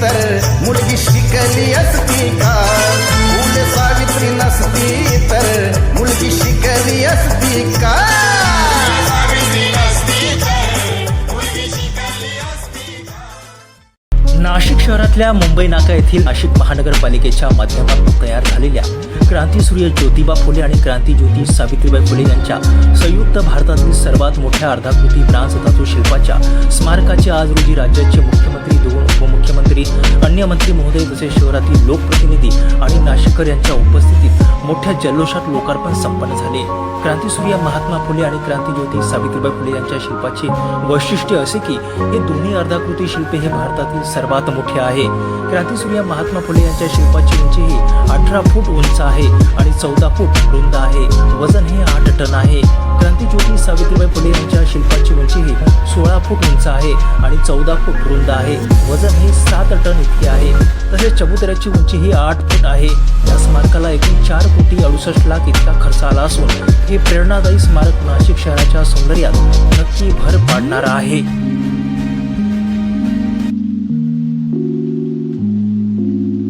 मुलगी शिकली असती का? फुले सावित्री नसती तर मुलगी शिकली असती का? नाशिक शहरातल्या मुंबई नाका येथील नाशिक महानगरपालिकेच्या माध्यमातून तयार झालेल्या क्रांतीसूर्य ज्योतिबा फुले आणि क्रांतीज्योती सावित्रीबाई फुले यांच्या संयुक्त भारतातील सर्वात मोठ्या अर्धाकृती ब्रांज धातू शिल्पाच्या स्मारकाचे आज रोजी राज्याचे मुख्यमंत्री मंत्री अन्य मंत्री महोदय तसेच शहरातील लोकप्रतिनिधी आणि नाशिककर यांच्या उपस्थितीत मोठ्या जल्लोषात लोकार्पण संपन्न झाले. क्रांतीसूर्य महात्मा फुले आणि क्रांतीज्योती सावित्रीबाई फुले यांच्या शिल्पाचे वैशिष्ट्य असे की हे दोन्ही अर्धाकृती शिल्पे हे भारतातील सर्वात मोठे आहे. क्रांतीसूर्य महात्मा फुले यांच्या शिल्पाची उंची ही अठरा फूट उंच आहे आणि चौदा फूट रुंद आहे. वजन हे टन आहे. क्रांतीज्योती सावित्रीबाई फुले यांच्या शिल्पाची उंची ही सोळा फूट उंच आहे आणि चौदा फूट रुंद आहे. वजन हे सात टन इतके आहे. तसेच चबुतऱ्याची उंची ही आठ फूट आहे. या स्मारकाला एकूण चार कोटी अडुसष्ट लाख इतका खर्च आला असून हे प्रेरणादायी स्मारक नाशिक शहराच्या सौंदर्यात नक्की भर पाडणार आहे.